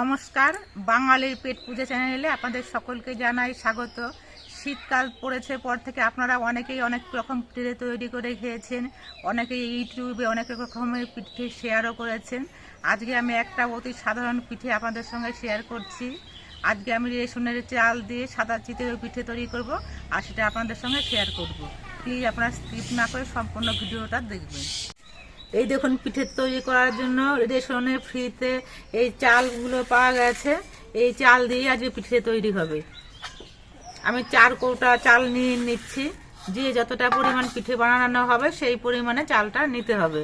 নমস্কার, বাঙালির পেট পূজা চ্যানেলে আপনাদের সকলকে জানাই স্বাগত। শীতকাল পড়েছে, পর থেকে আপনারা অনেকেই অনেক রকম পিঠে তৈরি করে খেয়েছেন, অনেকেই ইউটিউবে অনেক রকমের পিঠে শেয়ারও করেছেন। আজকে আমি একটা অতি সাধারণ পিঠে আপনাদের সঙ্গে শেয়ার করছি। আজকে আমি রেশনের চাল দিয়ে সাদা চিতের পিঠে তৈরি করব আর সেটা আপনাদের সঙ্গে শেয়ার করব। প্লিজ আপনারা স্কিপ না করে সম্পূর্ণ ভিডিওটা দেখবেন। এই দেখুন পিঠের তৈরি করার জন্য রেশনের ফ্রিতে এই চালগুলো পাওয়া গেছে। এই চাল দিয়ে আজকে পিঠে তৈরি হবে। আমি চার কৌটা চাল নিয়ে নিচ্ছি। যে যতটা পরিমাণ পিঠে বানানো হবে, সেই পরিমাণে চালটা নিতে হবে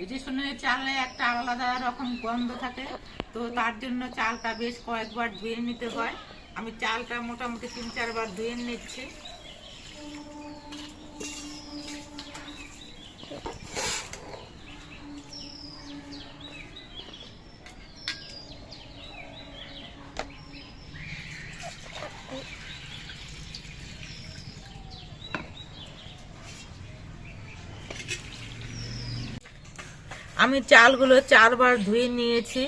এই যে শুনে চালে একটা আলাদা রকম গন্ধ থাকে। তো তার জন্য চালটা বেশ কয়েকবার ধুয়ে নিতে হয়। আমি চালটা মোটামুটি তিন চারবার ধুয়ে নিচ্ছি। আমি চালগুলো চারবার ধুয়ে নিয়েছি।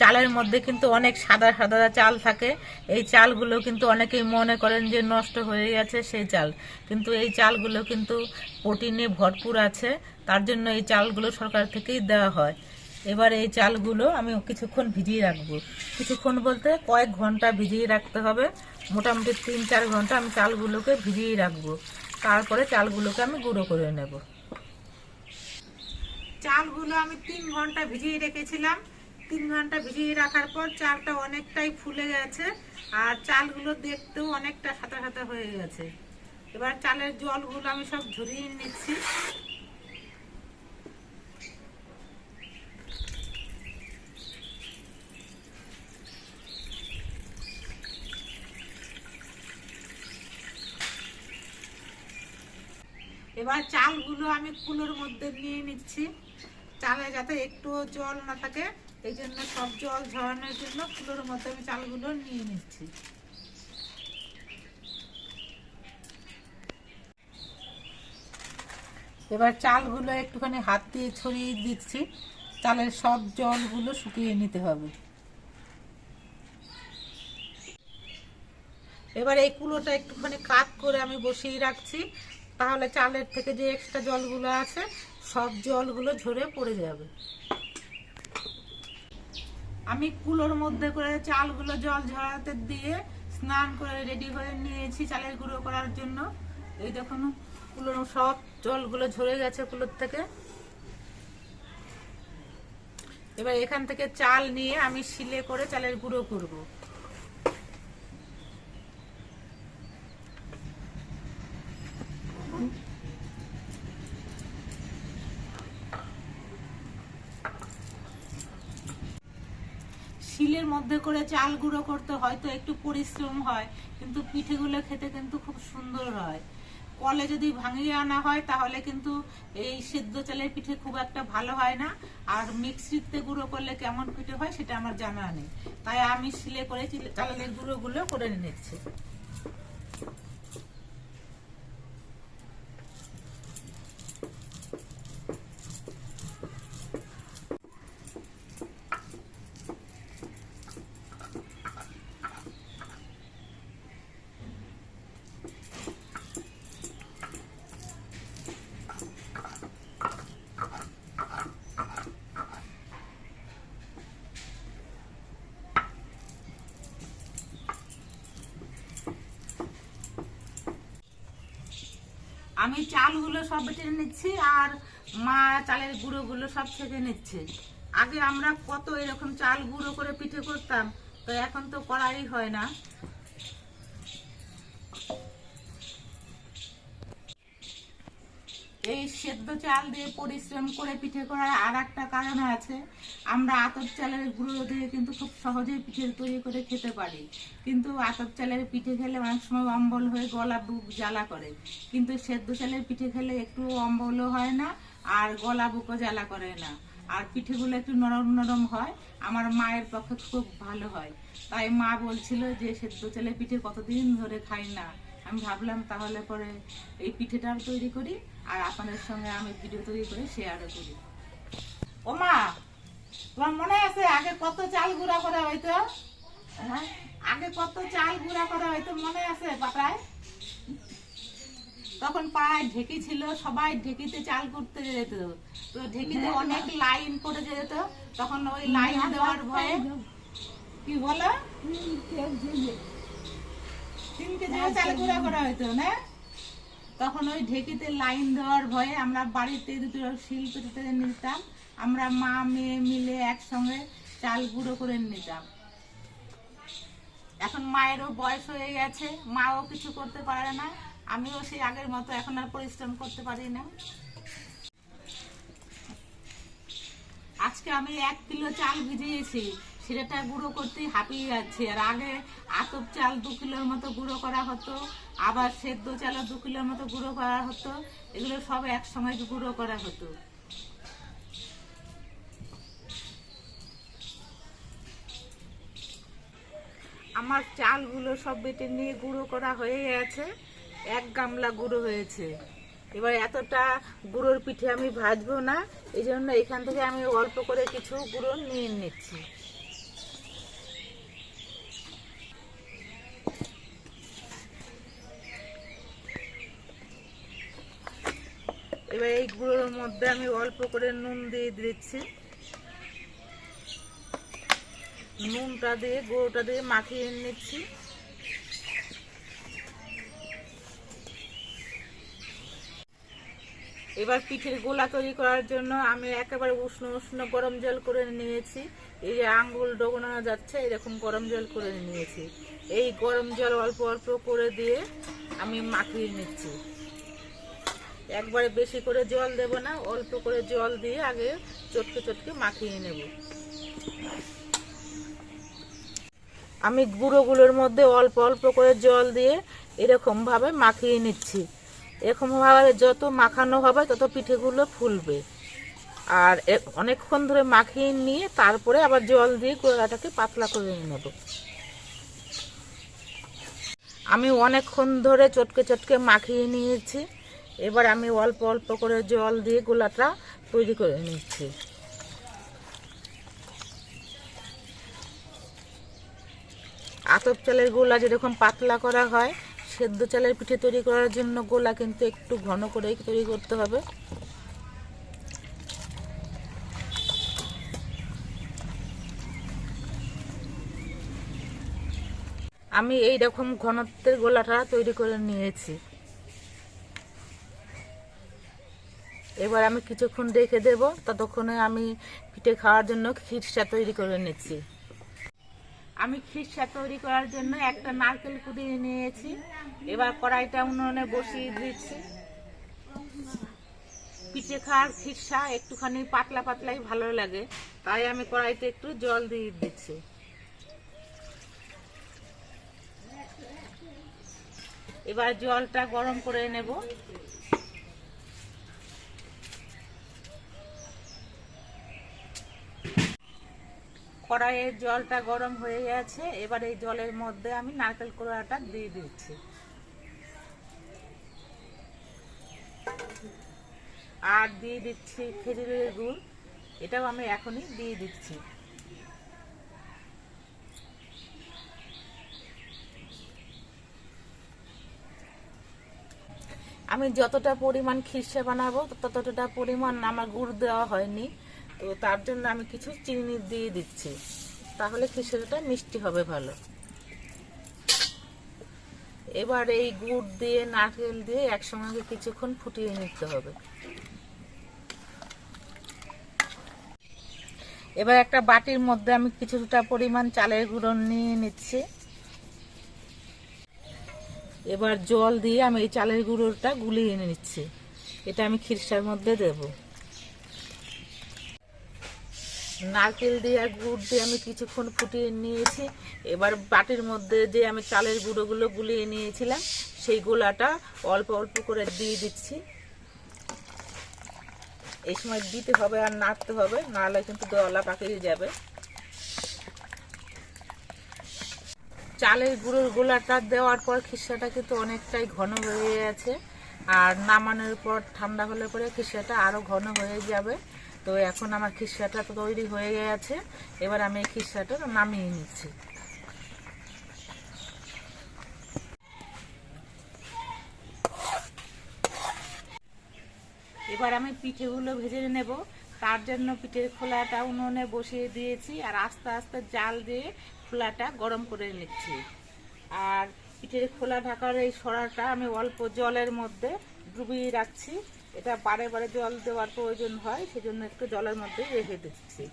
চালের মধ্যে কিন্তু অনেক সাদা সাদা চাল থাকে। এই চালগুলো কিন্তু অনেকেই মনে করেন যে নষ্ট হয়ে গেছে সেই চাল। কিন্তু এই চালগুলো কিন্তু প্রোটিনে ভরপুর আছে, তার জন্য এই চালগুলো সরকার থেকেই দেওয়া হয়। এবার এই চালগুলো আমি কিছুক্ষণ ভিজিয়ে রাখব। কিছুক্ষণ বলতে কয়েক ঘণ্টা ভিজিয়ে রাখতে হবে। মোটামুটি তিন চার ঘণ্টা আমি চালগুলোকে ভিজিয়ে রাখব। তারপরে চালগুলোকে আমি গুঁড়ো করে নেব। চালগুলো আমি তিন ঘণ্টা ভিজিয়ে রেখেছিলাম। তিন ঘণ্টা ভিজিয়ে রাখার পর চালটা অনেকটাই ফুলে গেছে আর চালগুলো দেখতেও অনেকটা সাদা সাদা হয়ে গেছে। এবার চালের জলগুলো আমি সব ঝরিয়ে নিচ্ছি। এবার চালগুলো আমি কুলোর মধ্যে নিয়ে নিচ্ছি। চালে যাতে একটুও জল না থাকে, এই জন্য সব জল ঝরানোর জন্য কুলোর মধ্যে আমি চালগুলো নিয়ে নিচ্ছি। এবার চালগুলো একটুখানি হাত দিয়ে ছড়িয়ে দিচ্ছি, চালের সব জলগুলো শুকিয়ে নিতে হবে। এবার এই কুলোটা একটুখানি কাত করে আমি বসিয়ে রাখছি, তাহলে চালের থেকে যে এক্সট্রা জলগুলো আছে সব জলগুলো ঝরে পড়ে যাবে। আমি কুলোর মধ্যে করে চালগুলো জল ঝরাতে দিয়ে স্নান করে রেডি হয়ে নিয়েছি চালের গুঁড়ো করার জন্য। এই দেখুন, কুলোর সব জলগুলো ঝরে গেছে কুলোর থেকে। এবার এখান থেকে চাল নিয়ে আমি শিলে করে চালের গুঁড়ো করব। মধ্যে করে চাল গুঁড়ো করতে হয়তো একটু পরিশ্রম হয়, কিন্তু পিঠেগুলো খেতে কিন্তু খুব সুন্দর হয়। কলে যদি ভাঙিয়ে আনা হয়, তাহলে কিন্তু এই সেদ্ধ চালের পিঠে খুব একটা ভালো হয় না। আর মিক্সিতে গুঁড়ো করলে কেমন পিঠে হয়, সেটা আমার জানা নেই। তাই আমি শিলে করে চালের গুঁড়োগুলো করে নিচ্ছি। আমি চালগুলো সব বেটে নিচ্ছি আর মা চালের গুঁড়োগুলো সব ছেঁকে নিচ্ছে। আগে আমরা কত এরকম চাল গুঁড়ো করে পিঠে করতাম, তো এখন তো করাই হয় না। সেদ্ধ চাল দিয়ে পরিশ্রম করে পিঠে করার আর একটা কারণ আছে। আমরা আতপ চালের গুঁড়ো দিয়ে কিন্তু খুব সহজেই পিঠে তৈরি করে খেতে পারি। কিন্তু আতপ চালের পিঠে খেলে অনেক সময় অম্বল হয়ে গলা বুক জ্বালা করে। কিন্তু সেদ্ধ চালের পিঠে খেলে একটু অম্বলও হয় না, আর গলা বুকও জ্বালা করে না। আর পিঠেগুলো একটু নরম নরম হয়। আমার মায়ের পক্ষে খুব ভালো হয়। তাই মা বলছিল যে, সেদ্ধ চালের পিঠে কতদিন ধরে খাই না? আমি ভাবলাম তাহলে পরে এই পিঠেটাও তৈরি করি আর আপনাদের সঙ্গে আমি ভিডিও তৈরি করে শেয়ারও করি। ও মা তোমার মনে আছে আগে কত চাল গুঁড়া করা হয়তো হ্যাঁ? আগে কত চাল গুঁড়া করা হয়তো মনে আছে পাতায়? তখন পাড়ায় ঢেকি ছিল সবাই ঢেকিতে চাল করতে যেত। তো ঢেকিতে অনেক লাইন পড়ে যেত তখন ওই লাইন দেওয়ার ভয়ে কি বলো? করা না? তখন ওই ঢেকিতে লাইন দেওয়ার ভয়ে আমরা বাড়িতে দুটো শিল পেতে নিতাম। আমরা মা মেয়ে মিলে একসঙ্গে চাল গুঁড়ো করে নিতাম। এখন মায়েরও বয়স হয়ে গেছে মাও কিছু করতে পারে না। আমিও সেই আগের মতো এখন আর পরিশ্রম করতে পারি না। আজকে আমি এক কিলো চাল ভিজিয়েছি। সেটা গুঁড়ো করতে হাঁপিয়ে যাচ্ছে। আর আগে আতপ চাল দু কিলোর মতো গুঁড়ো করা হতো, আবার সেদ্ধ চালও দু কিলোর মতো গুঁড়ো করা হতো। এগুলো সব একসঙ্গে গুঁড়ো করা হতো। আমার চালগুলো সব বেটে নিয়ে গুঁড়ো করা হয়ে গেছে। এক গামলা গুঁড়ো হয়েছে। এবার এতটা গুঁড়োর পিঠে আমি ভাজবো না এই জন্য এখান থেকে আমি অল্প করে কিছু গুঁড়ো নিয়ে নিচ্ছি। এবার এই গুঁড়োর মধ্যে আমি অল্প করে নুন দিয়ে দিচ্ছি। নুনটা দিয়ে, গুঁড়োটা দিয়ে মাখিয়ে নিচ্ছি। এবার পিঠের গোলা তৈরি করার জন্য আমি একেবারে উষ্ণ উষ্ণ গরম জল করে নিয়েছি। এই যে আঙ্গুল ডোবানো যাচ্ছে, এরকম গরম জল করে নিয়েছি। এই গরম জল অল্প অল্প করে দিয়ে আমি মাখিয়ে নিচ্ছি। একবারে বেশি করে জল দেব না, অল্প করে জল দিয়ে আগে চটকে চটকে মাখিয়ে নেব। আমি গুঁড়োগুলোর মধ্যে অল্প অল্প করে জল দিয়ে এরকমভাবে মাখিয়ে নিচ্ছি। এরকমভাবে যত মাখানো হবে তত পিঠেগুলো ফুলবে। আর অনেকক্ষণ ধরে মাখিয়ে নিয়ে তারপরে আবার জল দিয়ে গোড়াটাকে পাতলা করে নেব। আমি অনেকক্ষণ ধরে চটকে চটকে মাখিয়ে নিয়েছি। এবার আমি অল্প অল্প করে জল দিয়ে গোলাটা তৈরি করে নিচ্ছি। আতপ চালের গোলা যেরকম পাতলা করা হয়, সেদ্ধ চালের পিঠে তৈরি করার জন্য গোলা কিন্তু একটু ঘন করেই তৈরি করতে হবে। আমি এই রকম ঘনত্বের গোলাটা তৈরি করে নিয়েছি। এবার আমি কিছুক্ষণ রেখে দেব, ততক্ষণে আমি পিঠে খাওয়ার জন্য খিরসা তৈরি করে নিচ্ছি। আমি খিরসা তৈরি করার জন্য একটা নারকেল কুড়িয়ে নিয়েছি। এবার কড়াইটা উনুনে বসিয়ে দিচ্ছি। পিঠে খাওয়ার খিরসা একটুখানি পাতলা পাতলাই ভালো লাগে, তাই আমি কড়াইতে একটু জল দিয়ে দিচ্ছি। এবার জলটা গরম করে নেব। কড়াইয়ের জলটা গরম হয়ে গেছে, এবার এই জলের মধ্যে আমি নারকেল কোড়াটা দিয়ে দিচ্ছি। আর দিয়ে দিচ্ছি খেজুরের গুড়, এটাও আমি এখনই দিয়ে দিচ্ছি। আমি যতটা পরিমাণ খিরসা বানাবো, ততটা পরিমাণ আমার গুড় দেওয়া হয়নি। তো তার জন্য আমি কিছু চিনি দিয়ে দিচ্ছি। তাহলে খিচুড়িটা মিষ্টি হবে ভালো। এবার এই গুড় দিয়ে, নারকেল দিয়ে একসঙ্গে কিছুক্ষণ ফুটিয়ে নিতে হবে। এবার একটা বাটির মধ্যে আমি কিছুটা পরিমাণ চালের গুঁড়ো নিয়ে নিচ্ছি। এবার জল দিয়ে আমি এই চালের গুঁড়োটা গুলিয়ে নিচ্ছি। এটা আমি খিরসার মধ্যে দেবো। নারকেল দিয়ে আর গুড় দিয়ে আমি কিছুক্ষণ ফুটিয়ে নিয়েছি। এবার বাটির মধ্যে যে আমি চালের গুঁড়োগুলো গুলিয়ে নিয়েছিলাম, সেই গোলাটা অল্প অল্প করে দিয়ে দিচ্ছি। এই সময় দিতে হবে আর নাড়তে হবে নাড়লে কিন্তু দলা পাকিয়ে যাবে। চালের গুঁড়োর গোলাটা দেওয়ার পর খিসাটা কিন্তু অনেকটাই ঘন হয়ে গেছে, আর নামানোর পর ঠান্ডা হলে পরে খিসাটা আরও ঘন হয়ে যাবে। তো এখন আমার খিসাটা তো তৈরি হয়ে গেছে। এবার আমি এই খিসাটা নামিয়ে নিচ্ছি। এবার আমি পিঠেগুলো ভেজে নেব। তার জন্য পিঠের খোলাটা উনুনে বসিয়ে দিয়েছি আর আস্তে আস্তে জাল দিয়ে খোলাটা গরম করে নিচ্ছি। আর পিঠের খোলা ঢাকার এই সরাটা আমি অল্প জলের মধ্যে ডুবিয়ে রাখছি। এটা বারে বারে জল দেওয়ার প্রয়োজন হয়, সেজন্য একটু জলের মধ্যে রেখে দিচ্ছি।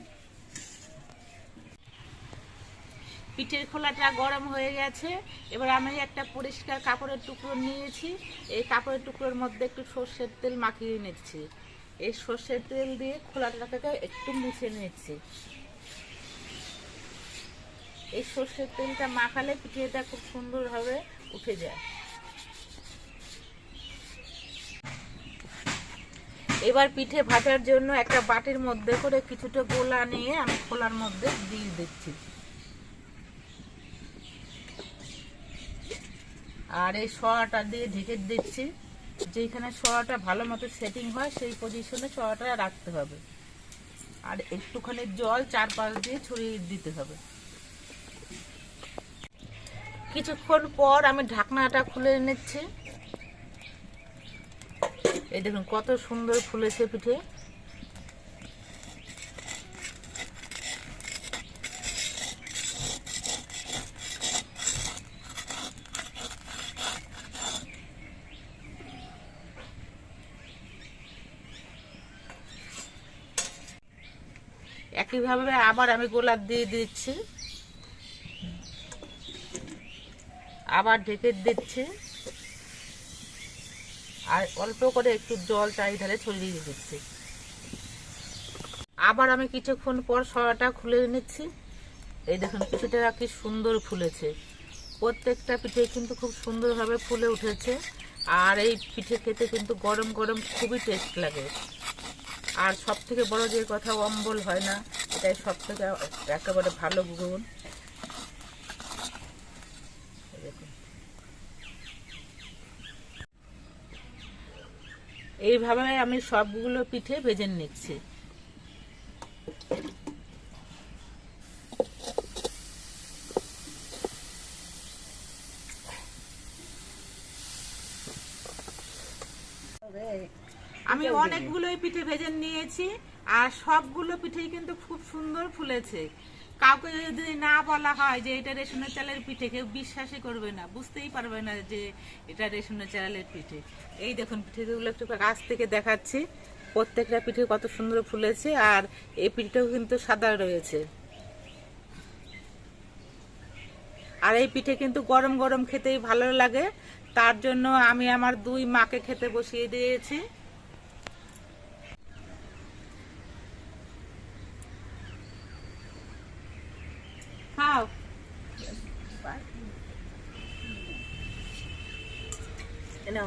পিঠের খোলাটা গরম হয়ে গেছে। এবার আমি একটা পরিষ্কার কাপড়ের টুকরো নিয়েছি। এই কাপড়ের টুকরোর মধ্যে একটু সর্ষের তেল মাখিয়ে নিচ্ছি। এই সর্ষের তেল দিয়ে খোলাটাকে একটু মুছে নিচ্ছি। এই সর্ষের তেলটা মাখালে পিঠেটা খুব সুন্দরভাবে উঠে যায়। এবার পিঠে ভাজার জন্য একটা বাটির মধ্যে করে কিছুটা গোলা নিয়ে আমি খোলার মধ্যে দিয়ে দিচ্ছি। আর এই সোয়াটা দিয়ে ঢেকে দিচ্ছি। যেখানে সোয়াটা ভালো মতো সেটিং হয়, সেই পজিশনে সোয়াটা রাখতে হবে। আর একটুখানি জল চারপাশ দিয়ে ছড়িয়ে দিতে হবে। কিছুক্ষণ পর আমি ঢাকনাটা খুলে নিচ্ছি। এই দেখুন, কত সুন্দর ফুলেছে পিঠে। একইভাবে আবার আমি গোলাপ দিয়ে দিচ্ছি। আবার ঢেকে দিচ্ছি। আর অল্প করে একটু জল চারিধারে ছড়িয়ে দিচ্ছি আবার আমি কিছুক্ষণ পর সরাটা খুলে নিচ্ছি এই দেখুন, পিঠেটা কি সুন্দর ফুলেছে। প্রত্যেকটা পিঠে কিন্তু খুব সুন্দরভাবে ফুলে উঠেছে। আর এই পিঠে খেতে কিন্তু গরম গরম খুবই টেস্ট লাগে। আর সব থেকে বড় যে কথা, অম্বল হয় না, এটাই সব থেকে একেবারে ভালো গুণ এই দেখুন। এইভাবে আমি সবগুলো পিঠে ভেজে নিচ্ছি। আমি অনেকগুলোই পিঠে ভেজে নিয়েছি আর সবগুলো পিঠেই কিন্তু খুব সুন্দর ফুলেছে। কাউকে যদি না বলা হয় যে এটা রেশনের চালের পিঠে, কেউ বিশ্বাসই করবে না, বুঝতেই পারবে না যে এটা রেশনের চালের পিঠে। এই দেখুন পিঠেগুলো একটু কাছ থেকে দেখাচ্ছি। প্রত্যেকটা পিঠে কত সুন্দর ফুলেছে, আর এই পিঠেটাও কিন্তু সাদা রয়েছে। আর এই পিঠে কিন্তু গরম গরম খেতেই ভালো লাগে। তার জন্য আমি আমার দুই মাকে খেতে বসিয়ে দিয়েছি খাও এনে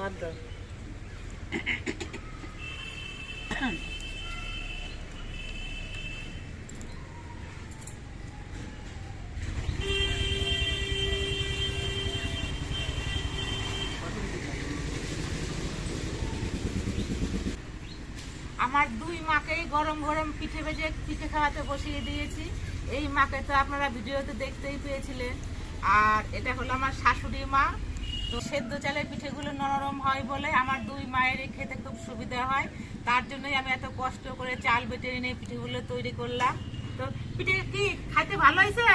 আমার দুই মাকেই গরম গরম পিঠে ভেজে পিঠে খাওয়াতে বসিয়ে দিয়েছি। এই মাকে তো আপনারা ভিডিওতে দেখতেই পেয়েছিলেন। আর এটা হলো আমার শাশুড়ি মা। তো সেদ্ধ চালের পিঠেগুলো নরম হয় বলে আমার দুই মায়ের খেতে খুব সুবিধা হয়। তার জন্যই আমি এত কষ্ট করে চাল বেটে এনে পিঠেগুলো তৈরি করলাম। তো পিঠে কি খাইতে ভালো হয়েছে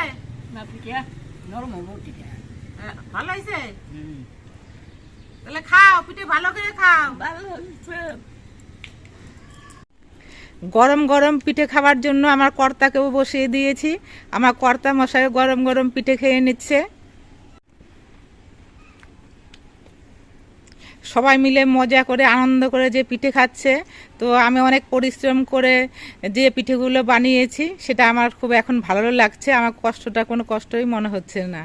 না পিঠে নরম হব পিঠে। ভালো হয়েছে তাহলে খাও পিঠে ভালো করে খাও। ভালো হচ্ছে গরম গরম পিঠে খাওয়ার জন্য আমার কর্তাকেও বসিয়ে দিয়েছি। আমার কর্তা মশাই গরম গরম পিঠে খেয়ে নিচ্ছে। সবাই মিলে মজা করে, আনন্দ করে যে পিঠে খাচ্ছে। তো আমি অনেক পরিশ্রম করে যে পিঠেগুলো বানিয়েছি, সেটা আমার খুব এখন ভালো লাগছে। আমার কষ্টটা, কোনো কষ্টই মনে হচ্ছে না।